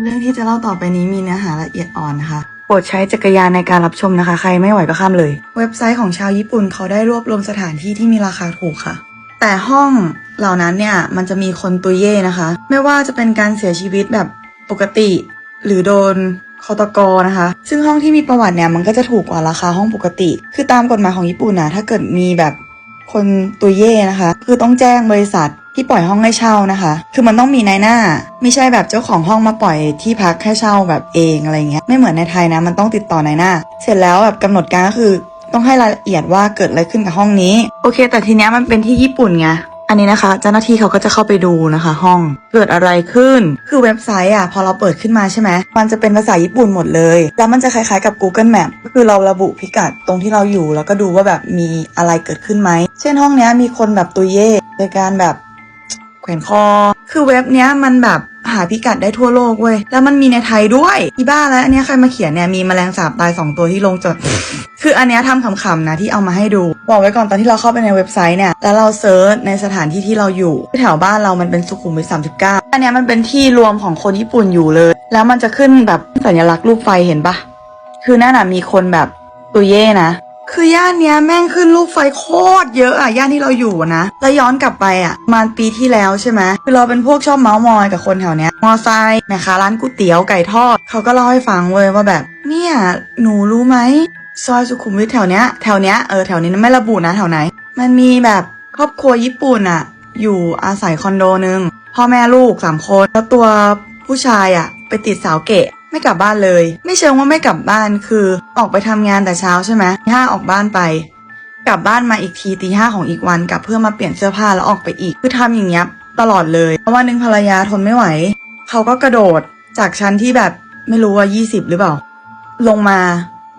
เรื่องที่จะเล่าต่อไปนี้มีเนื้อหาละเอียดอ่อนนะคะ โปรดใช้จักรยานในการรับชมนะคะ ใครไม่ไหวก็ข้ามเลย เว็บไซต์ของชาวญี่ปุ่นเขาได้รวบรวมสถานที่ที่มีราคาถูกค่ะ แต่ห้องเหล่านั้นเนี่ยมันจะมีคนตุยเย่นะคะ ไม่ว่าจะเป็นการเสียชีวิตแบบปกติ หรือโดนคอตกนะคะ ซึ่งห้องที่มีประวัติเนี่ยมันก็จะถูกกว่าราคาห้องปกติ คือตามกฎหมายของญี่ปุ่นนะถ้าเกิดมีแบบคนตุยเย่นะคะ คือต้องแจ้งบริษัท ที่ปล่อยห้องให้เช่านะคะ คือมันต้องมีนายหน้า ไม่ใช่แบบเจ้าของห้องมาปล่อยที่พักแค่เช่าแบบเองอะไรเงี้ย ไม่เหมือนในไทยนะ มันต้องติดต่อนายหน้า เสร็จแล้วแบบกำหนดการก็คือต้องให้รายละเอียดว่าเกิดอะไรขึ้นกับห้องนี้ โอเค แต่ทีเนี้ยมันเป็นที่ญี่ปุ่นไง อันนี้นะคะ เจ้าหน้าที่เขาก็จะเข้าไปดูนะคะ ห้อง เกิดอะไรขึ้น คือเว็บไซต์อะพอเราเปิดขึ้นมาใช่ไหม มันจะเป็นภาษาญี่ปุ่นหมดเลย แล้วมันจะคล้ายๆกับ Google Map ก็คือเราระบุพิกัดตรงที่เราอยู่ แล้วก็ดูว่าแบบมีอะไรเกิดขึ้นไหม เช่นห้องเนี้ยมีคนแบบตุยเย่โดยการแบบ แขวนคอ คือเว็บเนี้ยมันแบบหาพิกัดได้ทั่วโลกเว้ย แล้วมันมีในไทยด้วยอีบ้าแล้วอันเนี้ยใครมาเขียนเนี่ยมีแมลงสาบตายสองตัวที่ลงจด คืออันเนี้ยทำขำๆนะที่เอามาให้ดูบอกไว้ก่อนตอนที่เราเข้าไปในเว็บไซต์เนี่ยแล้วเราเซิร์ชในสถานที่ที่เราอยู่แถวบ้านเรามันเป็นสุขุมวิท39อันเนี้ยมันเป็นที่รวมของคนญี่ปุ่นอยู่เลย แล้วมันจะขึ้นแบบสัญลักษณ์รูปไฟเห็นปะคือนั่นน่ะมีคนแบบตุเย่นะ คือย่านเนี้ยแม่งขึ้นรูปไฟโคตรเยอะอะย่านที่เราอยู่นะแล้วย้อนกลับไปอะประมาณปีที่แล้วใช่ไหมคือเราเป็นพวกชอบเมาส์มอยกับคนแถวเนี้ยมอไซค์แม่ค้าร้านก๋วยเตี๋ยวไก่ทอดเขาก็เล่าให้ฟังเว้ยว่าแบบ เนี่ยหนูรู้ไหมซอยสุขุมวิทแถวเนี้ยแถวเนี้ยเออแถวนี้ไม่ระบุนะแถวไหน มันมีแบบครอบครัวญี่ปุ่นอะอยู่อาศัยคอนโดนึงพ่อแม่ลูกสามคนแล้วตัวผู้ชายอะไปติดสาวเกะ ไม่กลับบ้านเลย ไม่เชิงว่าไม่กลับบ้านคือออกไปทำงานแต่เช้าใช่ไหมห้าออกบ้านไป กลับบ้านมาอีกทีตีห้าของอีกวันกลับเพื่อมาเปลี่ยนเสื้อผ้าแล้วออกไปอีกคือทำอย่างเงี้ยตลอดเลยเพราะวันหนึ่งภรรยาทนไม่ไหว เขาก็กระโดดจากชั้นที่แบบไม่รู้ว่ายี่สิบหรือเปล่า ลงมา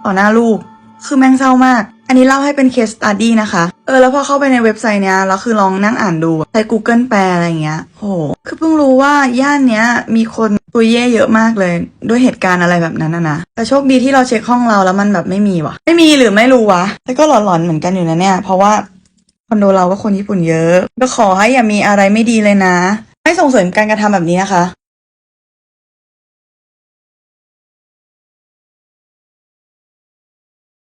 ต่อหน้าลูก คือแม่งเศร้ามาก อันนี้เล่าให้เป็นเคสตัดดี้นะคะ เออแล้วพอเข้าไปในเว็บไซต์เนี้ยแล้วคือลองนั่งอ่านดูใช้ Google แปลอะไรเงี้ยโหคือเพิ่งรู้ว่าย่านเนี้ยมีคนตัวเย่เยอะมากเลย ด้วยเหตุการณ์อะไรแบบนั้นนะนะแต่โชคดีที่เราเช็คห้องเราแล้วมันแบบไม่มีวะไม่มีหรือไม่รู้วะแต่ก็หลอนๆเหมือนกันอยู่นะเนี่ย เพราะว่าคอนโดเราก็คนญี่ปุ่นเยอะ ก็ขอให้อย่ามีอะไรไม่ดีเลยนะ ไม่ส่งเสริมการกระทำแบบนี้นะคะ